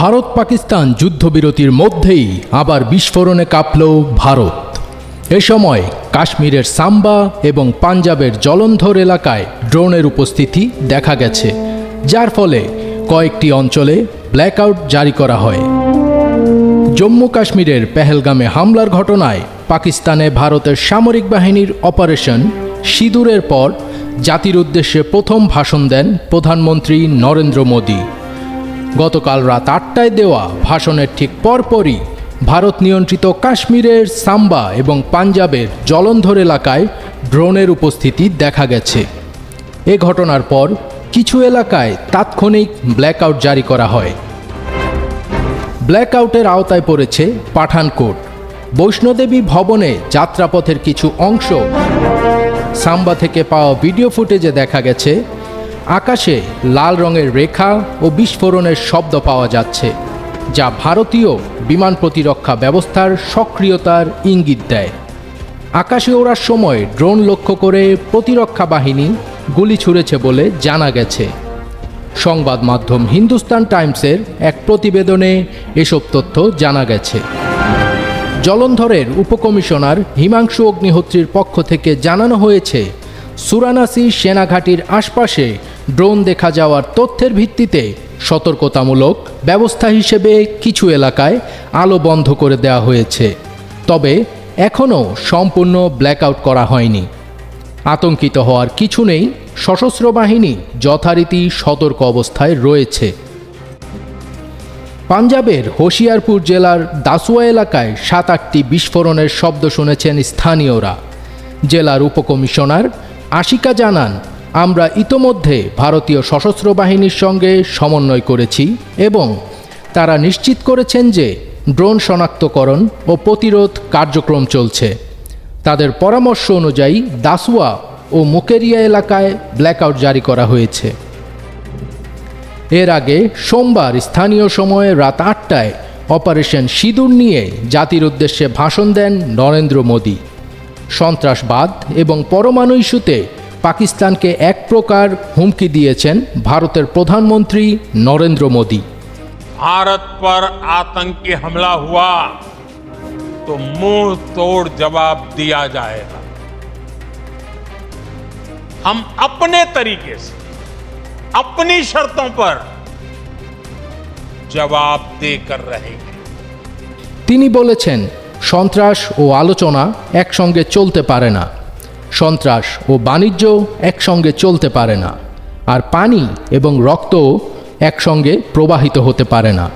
ভারত পাকিস্তান যুদ্ধবিরতির মধ্যেই আবার বিস্ফোরণে কাঁপল ভারত। এ সময় কাশ্মীরের সাম্বা এবং পাঞ্জাবের জলন্ধর এলাকায় ড্রোনের উপস্থিতি দেখা গেছে, যার ফলে কয়েকটি অঞ্চলে ব্ল্যাকআউট জারি করা হয়। জম্মু কাশ্মীরের পেহেলগামে হামলার ঘটনায় পাকিস্তানে ভারতের সামরিক বাহিনীর অপারেশন সিঁদুরের পর জাতির উদ্দেশ্যে প্রথম ভাষণ দেন প্রধানমন্ত্রী নরেন্দ্র মোদী। গতকাল রাত আটটায় দেওয়া ভাষণের ঠিক পরপরই ভারত নিয়ন্ত্রিত কাশ্মীরের সাম্বা এবং পাঞ্জাবের জলন্ধর এলাকায় ড্রোনের উপস্থিতি দেখা গেছে। এ ঘটনার পর কিছু এলাকায় তাৎক্ষণিক ব্ল্যাকআউট জারি করা হয়। ব্ল্যাকআউটের আওতায় পড়েছে পাঠানকোট। বৈষ্ণোদেবী ভবনে যাত্রাপথের কিছু অংশ। সাম্বা থেকে পাওয়া ভিডিও ফুটেজে দেখা গেছে আকাশে লাল রঙের রেখা ও বিস্ফোরণের শব্দ পাওয়া যাচ্ছে, যা ভারতীয় বিমান প্রতিরক্ষা ব্যবস্থার সক্রিয়তার ইঙ্গিত দেয়। আকাশে ওড়ার সময় ড্রোন লক্ষ্য করে প্রতিরক্ষা বাহিনী গুলি ছুঁড়েছে বলে জানা গেছে। সংবাদ মাধ্যম হিন্দুস্তান টাইমসের এক প্রতিবেদনে এসব তথ্য জানা গেছে। জলন্ধরের উপকমিশনার হিমাংশু অগ্নিহোত্রীর পক্ষ থেকে জানানো হয়েছে, সুরানাসি সেনাঘাটির আশপাশে ড্রোন দেখা যাওয়ার তথ্যের ভিত্তিতে সতর্কতামূলক ব্যবস্থা হিসেবে কিছু এলাকায় আলো বন্ধ করে দেওয়া হয়েছে। তবে এখনও সম্পূর্ণ ব্ল্যাকআউট করা হয়নি। আতঙ্কিত হওয়ার কিছু নেই, সশস্ত্র বাহিনী যথারীতি সতর্ক অবস্থায় রয়েছে। পাঞ্জাবের হোশিয়ারপুর জেলার দাসুয়া এলাকায় সাত আটটি বিস্ফোরণের শব্দ শুনেছেন স্থানীয়রা। জেলার উপকমিশনার আশিকা জানান আমরা ইতোমধ্যে ভারতীয় সশস্ত্র বাহিনীর সঙ্গে সমন্বয় করেছি এবং তারা নিশ্চিত করেছেন যে ড্রোন শনাক্তকরণ ও প্রতিরোধ কার্যক্রম চলছে। তাদের পরামর্শ অনুযায়ী দাসুয়া ও মুকেরিয়া এলাকায় ব্ল্যাকআউট জারি করা হয়েছে। এর আগে সোমবার স্থানীয় সময়ে রাত আটটায় অপারেশন সিঁদুর নিয়ে জাতির উদ্দেশ্যে ভাষণ দেন নরেন্দ্র মোদী। সন্ত্রাসবাদ এবং পরমাণু ইস্যুতে পাকিস্তানকে এক প্রকার হুমকি দিয়েছেন ভারতের প্রধানমন্ত্রী নরেন্দ্র মোদী भारत पर आतंकी हमला हुआ तो मुंह तोड़ जवाब दिया जाएगा हम अपने तरीके से अपनी शर्तों पर जवाब देकर रहेंगे তিনি বলেছেন সন্ত্রাস ও আলোচনা একসঙ্গে চলতে পারে না সন্ত্রাস ও বাণিজ্য একসঙ্গে চলতে পারে না। আর পানি এবং রক্তও একসঙ্গে প্রবাহিত হতে পারে না।